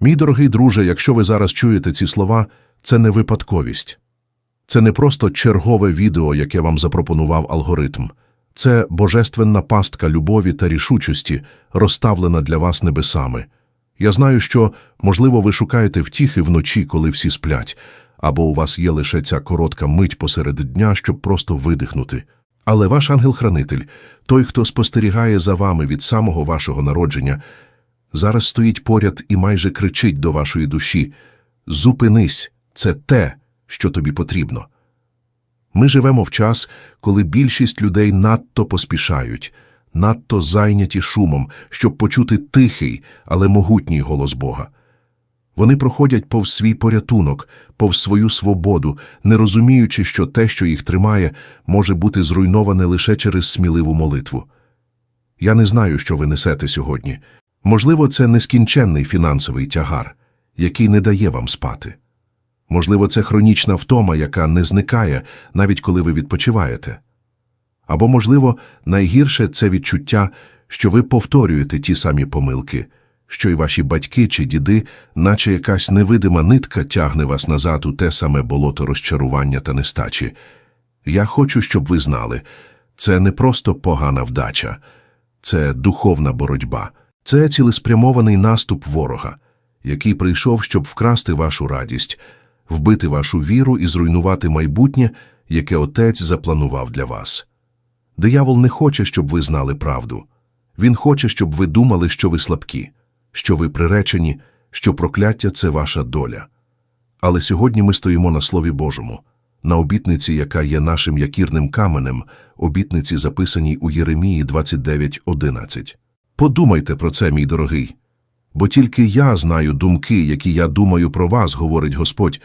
Мій дорогий друже, якщо ви зараз чуєте ці слова, це не випадковість. Це не просто чергове відео, яке вам запропонував алгоритм. Це божественна пастка любові та рішучості, розставлена для вас небесами. Я знаю, що, можливо, ви шукаєте втіхи вночі, коли всі сплять, або у вас є лише ця коротка мить посеред дня, щоб просто видихнути. Але ваш ангел-хранитель, той, хто спостерігає за вами від самого вашого народження, зараз стоїть поряд і майже кричить до вашої душі Зупинись, це те, що тобі потрібно. Ми живемо в час, коли більшість людей надто поспішають, надто зайняті шумом, щоб почути тихий, але могутній голос Бога. Вони проходять повз свій порятунок, повз свою свободу, не розуміючи, що те, що їх тримає, може бути зруйноване лише через сміливу молитву. Я не знаю, що ви несете сьогодні. Можливо, це нескінченний фінансовий тягар, який не дає вам спати. Можливо, це хронічна втома, яка не зникає, навіть коли ви відпочиваєте. Або, можливо, найгірше це відчуття, що ви повторюєте ті самі помилки, що й ваші батьки чи діди, наче якась невидима нитка тягне вас назад у те саме болото розчарування та нестачі. Я хочу, щоб ви знали, це не просто погана вдача, це духовна боротьба, це цілеспрямований наступ ворога, який прийшов, щоб вкрасти вашу радість, вбити вашу віру і зруйнувати майбутнє, яке Отець запланував для вас. Диявол не хоче, щоб ви знали правду. Він хоче, щоб ви думали, що ви слабкі, що ви приречені, що прокляття це ваша доля. Але сьогодні ми стоїмо на Слові Божому, на обітниці, яка є нашим якірним каменем, обітниці, записаній у Єремії 29.11. Подумайте про це, мій дорогий. Бо тільки я знаю думки, які я думаю про вас, говорить Господь,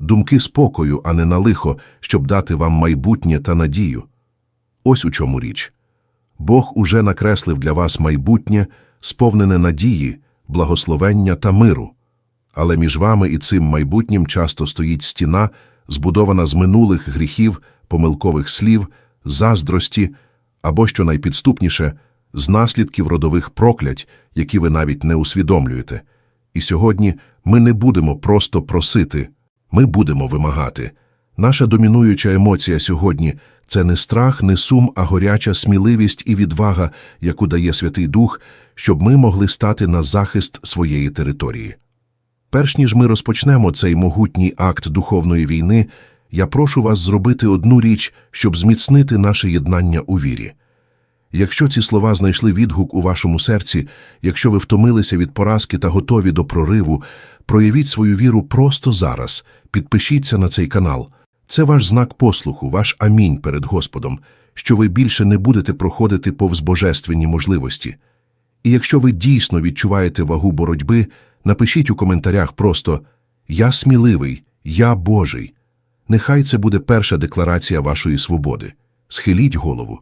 думки спокою, а не на лихо, щоб дати вам майбутнє та надію. Ось у чому річ. Бог уже накреслив для вас майбутнє, сповнене надії, благословення та миру. Але між вами і цим майбутнім часто стоїть стіна, збудована з минулих гріхів, помилкових слів, заздрості або, що найпідступніше, з наслідків родових проклять, які ви навіть не усвідомлюєте. І сьогодні ми не будемо просто просити, ми будемо вимагати. Наша домінуюча емоція сьогодні це не страх, не сум, а горяча сміливість і відвага, яку дає Святий Дух, щоб ми могли стати на захист своєї території. Перш ніж ми розпочнемо цей могутній акт духовної війни, я прошу вас зробити одну річ, щоб зміцнити наше єднання у вірі. Якщо ці слова знайшли відгук у вашому серці, якщо ви втомилися від поразки та готові до прориву, проявіть свою віру просто зараз, підпишіться на цей канал. Це ваш знак послуху, ваш амінь перед Господом, що ви більше не будете проходити повз божественні можливості. І якщо ви дійсно відчуваєте вагу боротьби, напишіть у коментарях просто Я сміливий, я Божий. Нехай це буде перша декларація вашої свободи. Схиліть голову,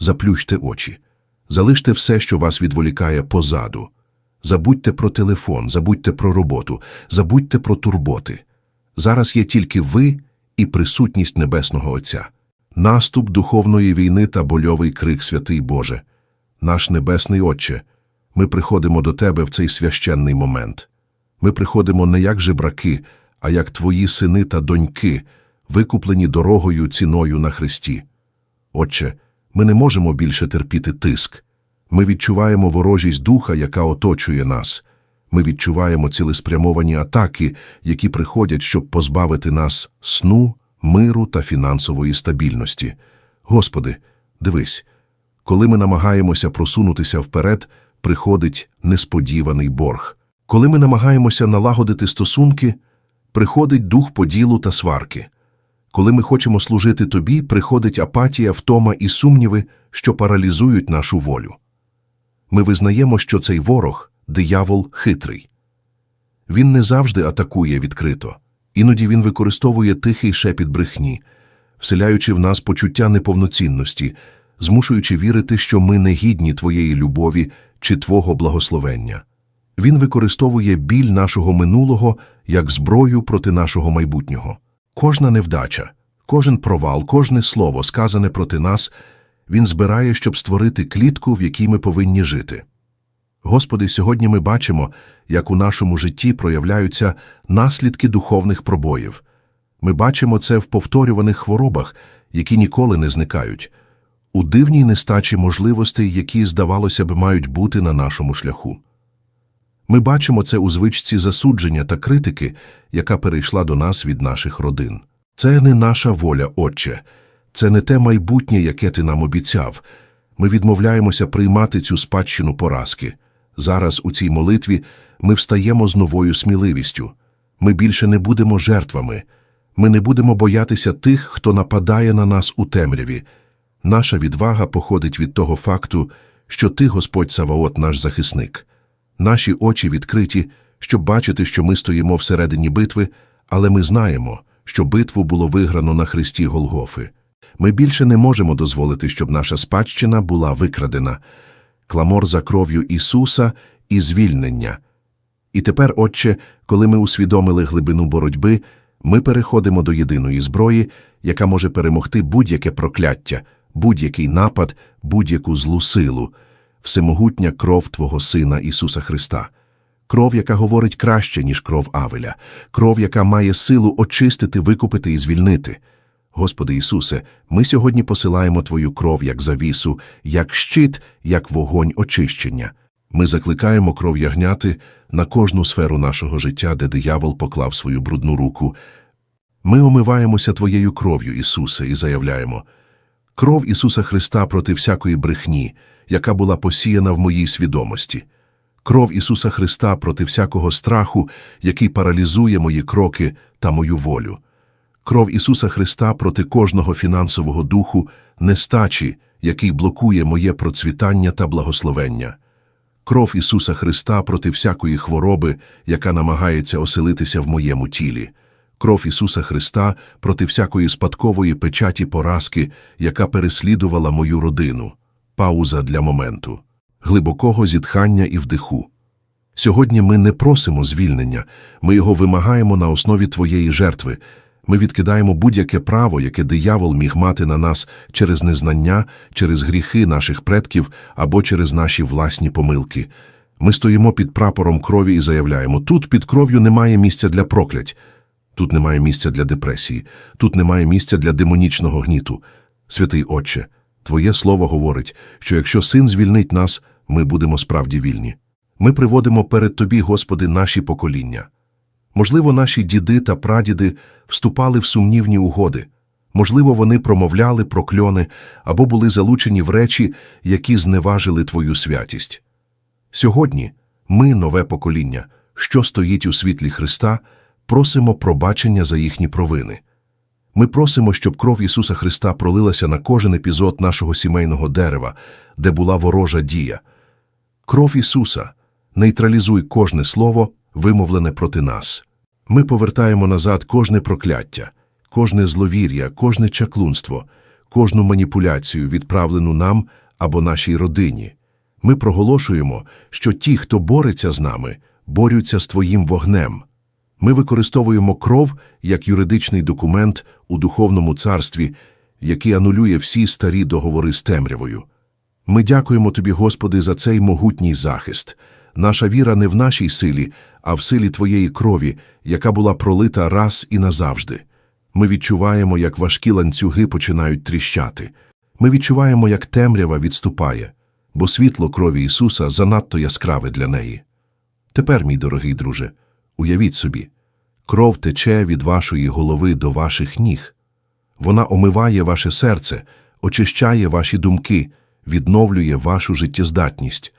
заплющте очі, залиште все, що вас відволікає позаду. Забудьте про телефон, забудьте про роботу, забудьте про турботи. Зараз є тільки ви і присутність Небесного Отця, наступ духовної війни та больовий крик Святий Боже. Наш Небесний Отче, ми приходимо до Тебе в цей священний момент. Ми приходимо не як жебраки, а як Твої сини та доньки, викуплені дорогою ціною на Христі. Отче, ми не можемо більше терпіти тиск. Ми відчуваємо ворожість духа, яка оточує нас. Ми відчуваємо цілеспрямовані атаки, які приходять, щоб позбавити нас сну, миру та фінансової стабільності. Господи, дивись, коли ми намагаємося просунутися вперед, приходить несподіваний борг. Коли ми намагаємося налагодити стосунки, приходить дух поділу та сварки. Коли ми хочемо служити тобі, приходить апатія, втома і сумніви, що паралізують нашу волю. Ми визнаємо, що цей ворог диявол хитрий. Він не завжди атакує відкрито, іноді він використовує тихий шепіт брехні, вселяючи в нас почуття неповноцінності, змушуючи вірити, що ми не гідні твоєї любові чи твого благословення. Він використовує біль нашого минулого як зброю проти нашого майбутнього. Кожна невдача, кожен провал, кожне слово, сказане проти нас, він збирає, щоб створити клітку, в якій ми повинні жити. Господи, сьогодні ми бачимо, як у нашому житті проявляються наслідки духовних пробоїв. Ми бачимо це в повторюваних хворобах, які ніколи не зникають, у дивній нестачі можливостей, які, здавалося б, мають бути на нашому шляху. Ми бачимо це у звичці засудження та критики, яка перейшла до нас від наших родин. Це не наша воля, Отче, це не те майбутнє, яке ти нам обіцяв. Ми відмовляємося приймати цю спадщину поразки. Зараз у цій молитві ми встаємо з новою сміливістю. Ми більше не будемо жертвами. Ми не будемо боятися тих, хто нападає на нас у темряві. Наша відвага походить від того факту, що ти, Господь Саваот, наш захисник. Наші очі відкриті, щоб бачити, що ми стоїмо всередині битви, але ми знаємо, що битву було виграно на хресті Голгофи. Ми більше не можемо дозволити, щоб наша спадщина була викрадена. Кламор за кров'ю Ісуса і звільнення. І тепер, Отче, коли ми усвідомили глибину боротьби, ми переходимо до єдиної зброї, яка може перемогти будь-яке прокляття, будь-який напад, будь-яку злу силу, всемогутня кров Твого Сина Ісуса Христа. Кров, яка говорить краще, ніж кров Авеля, кров, яка має силу очистити, викупити і звільнити. Господи Ісусе, ми сьогодні посилаємо Твою кров як завісу, як щит, як вогонь очищення. Ми закликаємо кров ягняти на кожну сферу нашого життя, де диявол поклав свою брудну руку. Ми омиваємося Твоєю кров'ю, Ісусе, і заявляємо кров Ісуса Христа проти всякої брехні, яка була посіяна в моїй свідомості, кров Ісуса Христа проти всякого страху, який паралізує мої кроки та мою волю, кров Ісуса Христа проти кожного фінансового духу, нестачі, який блокує моє процвітання та благословення. Кров Ісуса Христа проти всякої хвороби, яка намагається оселитися в моєму тілі, кров Ісуса Христа проти всякої спадкової печаті поразки, яка переслідувала мою родину. Пауза для моменту, глибокого зітхання і вдиху. Сьогодні ми не просимо звільнення, ми його вимагаємо на основі Твоєї жертви. Ми відкидаємо будь-яке право, яке диявол міг мати на нас через незнання, через гріхи наших предків або через наші власні помилки. Ми стоїмо під прапором крові і заявляємо: тут під кров'ю немає місця для проклять, тут немає місця для депресії, тут немає місця для демонічного гніту. Святий Отче, Твоє слово говорить, що якщо син звільнить нас, ми будемо справді вільні. Ми приводимо перед Тобі, Господи, наші покоління. Можливо, наші діди та прадіди вступали в сумнівні угоди, можливо, вони промовляли прокльони або були залучені в речі, які зневажили Твою святість. Сьогодні ми, нове покоління, що стоїть у світлі Христа, просимо пробачення за їхні провини. Ми просимо, щоб кров Ісуса Христа пролилася на кожен епізод нашого сімейного дерева, де була ворожа дія. Кров Ісуса, нейтралізуй кожне слово, вимовлене проти нас. Ми повертаємо назад кожне прокляття, кожне зловір'я, кожне чаклунство, кожну маніпуляцію, відправлену нам або нашій родині. Ми проголошуємо, що ті, хто бореться з нами, борються з Твоїм вогнем. Ми використовуємо кров як юридичний документ у духовному царстві, який анулює всі старі договори з темрявою. Ми дякуємо Тобі, Господи, за цей могутній захист. Наша віра не в нашій силі, а в силі Твоєї крові, яка була пролита раз і назавжди. Ми відчуваємо, як важкі ланцюги починають тріщати. Ми відчуваємо, як темрява відступає, бо світло крові Ісуса занадто яскраве для неї. Тепер, мій дорогий друже, уявіть собі, кров тече від вашої голови до ваших ніг. Вона омиває ваше серце, очищає ваші думки, відновлює вашу життєздатність.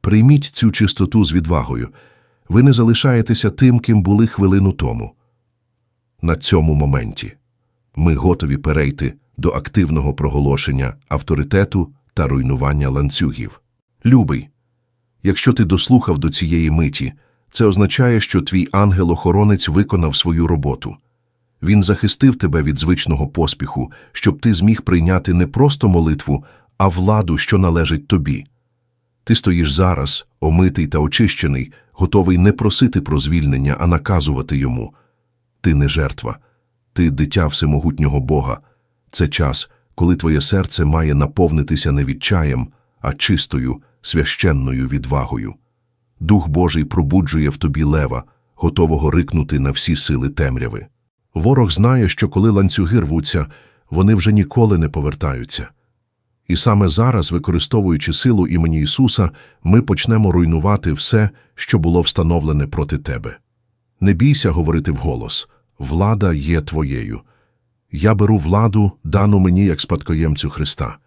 Прийміть цю чистоту з відвагою. Ви не залишаєтеся тим, ким були хвилину тому. На цьому моменті ми готові перейти до активного проголошення авторитету та руйнування ланцюгів. Любий, якщо ти дослухав до цієї миті, це означає, що твій ангел-охоронець виконав свою роботу. Він захистив тебе від звичного поспіху, щоб ти зміг прийняти не просто молитву, а владу, що належить тобі. Ти стоїш зараз, омитий та очищений, готовий не просити про звільнення, а наказувати йому. Ти не жертва, ти дитя всемогутнього Бога. Це час, коли твоє серце має наповнитися не відчаєм, а чистою, священною відвагою. Дух Божий пробуджує в тобі лева, готового рикнути на всі сили темряви. Ворог знає, що коли ланцюги рвуться, вони вже ніколи не повертаються. І саме зараз, використовуючи силу імені Ісуса, ми почнемо руйнувати все, що було встановлене проти тебе. Не бійся говорити вголос влада є твоєю. Я беру владу, дану мені як спадкоємцю Христа,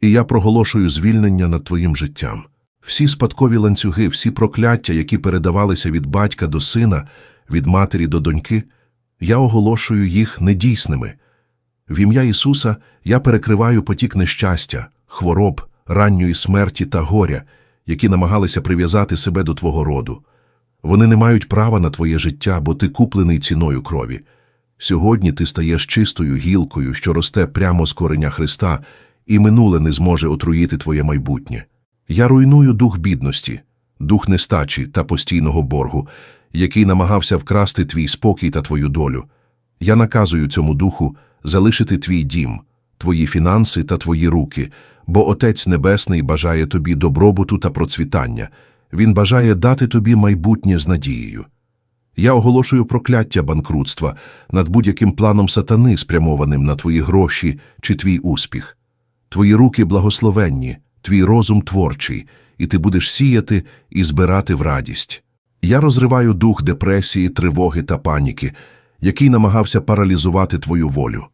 і я проголошую звільнення над твоїм життям. Всі спадкові ланцюги, всі прокляття, які передавалися від батька до сина, від матері до доньки, я оголошую їх недійсними. В ім'я Ісуса я перекриваю потік нещастя, хвороб, ранньої смерті та горя, які намагалися прив'язати себе до Твого роду. Вони не мають права на твоє життя, бо ти куплений ціною крові. Сьогодні ти стаєш чистою гілкою, що росте прямо з кореня Христа, і минуле не зможе отруїти твоє майбутнє. Я руйную дух бідності, дух нестачі та постійного боргу, який намагався вкрасти твій спокій та твою долю. Я наказую цьому духу залишити твій дім, твої фінанси та твої руки, бо Отець Небесний бажає тобі добробуту та процвітання. Він бажає дати тобі майбутнє з надією. Я оголошую прокляття банкрутства над будь-яким планом сатани, спрямованим на твої гроші чи твій успіх. Твої руки благословенні, твій розум творчий, і ти будеш сіяти і збирати в радість. Я розриваю дух депресії, тривоги та паніки, який намагався паралізувати твою волю.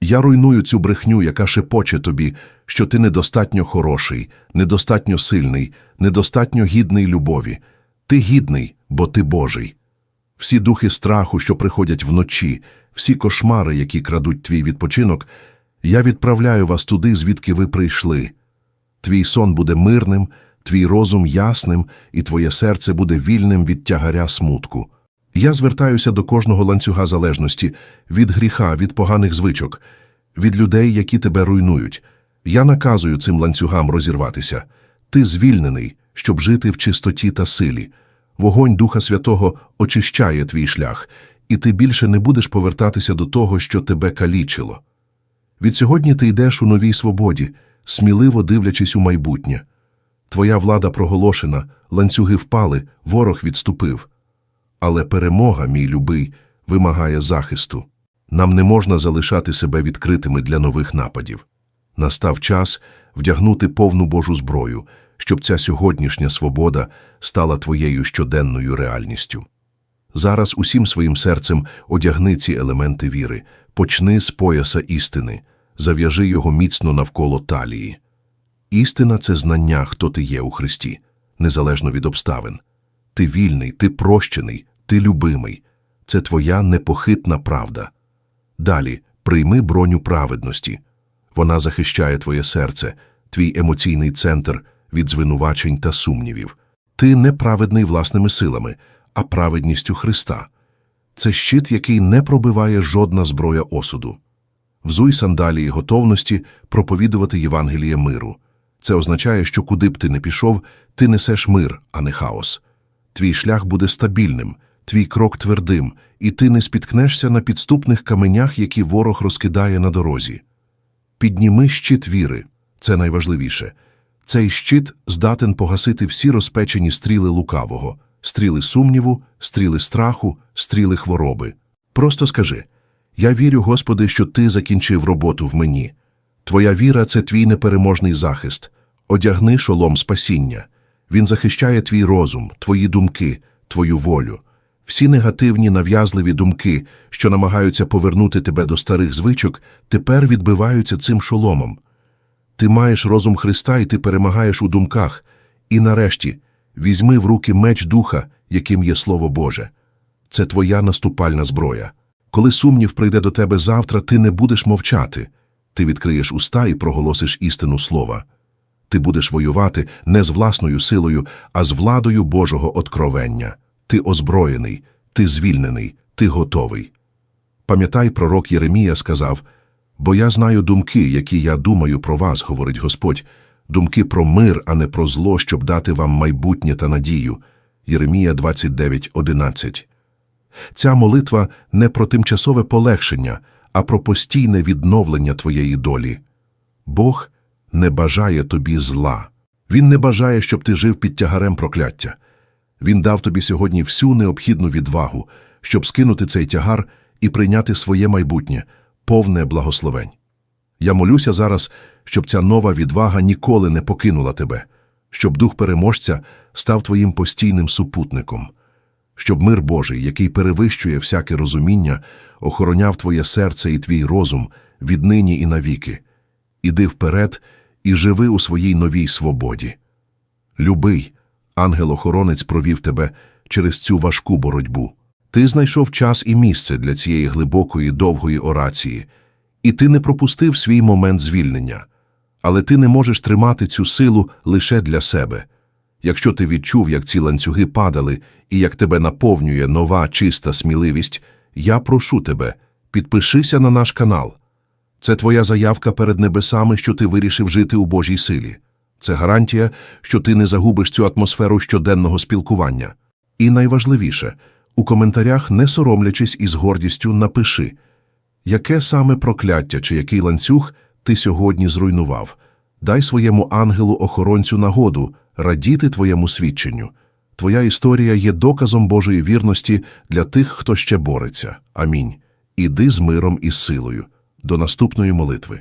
Я руйную цю брехню, яка шепоче тобі, що ти недостатньо хороший, недостатньо сильний, недостатньо гідний любові. Ти гідний, бо ти Божий. Всі духи страху, що приходять вночі, всі кошмари, які крадуть твій відпочинок, я відправляю вас туди, звідки ви прийшли. Твій сон буде мирним, твій розум ясним, і твоє серце буде вільним від тягаря смутку. Я звертаюся до кожного ланцюга залежності від гріха, від поганих звичок, від людей, які тебе руйнують. Я наказую цим ланцюгам розірватися. Ти звільнений, щоб жити в чистоті та силі. Вогонь Духа Святого очищає твій шлях, і ти більше не будеш повертатися до того, що тебе калічило. Від сьогодні ти йдеш у новій свободі, сміливо дивлячись у майбутнє. Твоя влада проголошена, ланцюги впали, ворог відступив. Але перемога, мій любий, вимагає захисту. Нам не можна залишати себе відкритими для нових нападів. Настав час вдягнути повну Божу зброю, щоб ця сьогоднішня свобода стала твоєю щоденною реальністю. Зараз усім своїм серцем одягни ці елементи віри, почни з пояса істини, зав'яжи його міцно навколо талії. Істина це знання, хто ти є у Христі, незалежно від обставин. Ти вільний, ти прощений, ти любимий. Це твоя непохитна правда. Далі прийми броню праведності. Вона захищає твоє серце, твій емоційний центр від звинувачень та сумнівів. Ти не праведний власними силами, а праведністю Христа. Це щит, який не пробиває жодна зброя осуду. Взуй сандалії готовності проповідувати Євангеліє миру. Це означає, що куди б ти не пішов, ти несеш мир, а не хаос. Твій шлях буде стабільним, твій крок твердим, і ти не спіткнешся на підступних каменях, які ворог розкидає на дорозі. Підніми щит віри це найважливіше. Цей щит здатен погасити всі розпечені стріли лукавого, стріли сумніву, стріли страху, стріли хвороби. Просто скажи Я вірю, Господи, що Ти закінчив роботу в мені. Твоя віра це твій непереможний захист. Одягни шолом спасіння. Він захищає твій розум, твої думки, твою волю. Всі негативні нав'язливі думки, що намагаються повернути тебе до старих звичок, тепер відбиваються цим шоломом. Ти маєш розум Христа, і ти перемагаєш у думках. І нарешті візьми в руки меч духа, яким є Слово Боже. Це твоя наступальна зброя. Коли сумнів прийде до тебе завтра, ти не будеш мовчати. Ти відкриєш уста і проголосиш істину слова. Ти будеш воювати не з власною силою, а з владою Божого откровення. Ти озброєний, ти звільнений, ти готовий. Пам'ятай, пророк Єремія сказав Бо я знаю думки, які я думаю про вас, говорить Господь, думки про мир, а не про зло, щоб дати вам майбутнє та надію. Єремія 29.11 Ця молитва не про тимчасове полегшення, а про постійне відновлення твоєї долі. Бог не бажає тобі зла. Він не бажає, щоб ти жив під тягарем прокляття. Він дав тобі сьогодні всю необхідну відвагу, щоб скинути цей тягар і прийняти своє майбутнє, повне благословень. Я молюся зараз, щоб ця нова відвага ніколи не покинула тебе, щоб дух переможця став твоїм постійним супутником, щоб мир Божий, який перевищує всяке розуміння, охороняв твоє серце і твій розум віднині і навіки. Іди вперед і живи у своїй новій свободі. Любий, ангел-охоронець провів тебе через цю важку боротьбу. Ти знайшов час і місце для цієї глибокої, довгої орації, і ти не пропустив свій момент звільнення. Але ти не можеш тримати цю силу лише для себе. Якщо ти відчув, як ці ланцюги падали, і як тебе наповнює нова чиста сміливість, я прошу тебе, підпишися на наш канал. Це твоя заявка перед небесами, що ти вирішив жити у Божій силі. Це гарантія, що ти не загубиш цю атмосферу щоденного спілкування. І найважливіше, у коментарях, не соромлячись і з гордістю, напиши, яке саме прокляття чи який ланцюг ти сьогодні зруйнував. Дай своєму ангелу-охоронцю нагоду радіти твоєму свідченню. Твоя історія є доказом Божої вірності для тих, хто ще бореться. Амінь. Іди з миром і силою. До наступної молитви.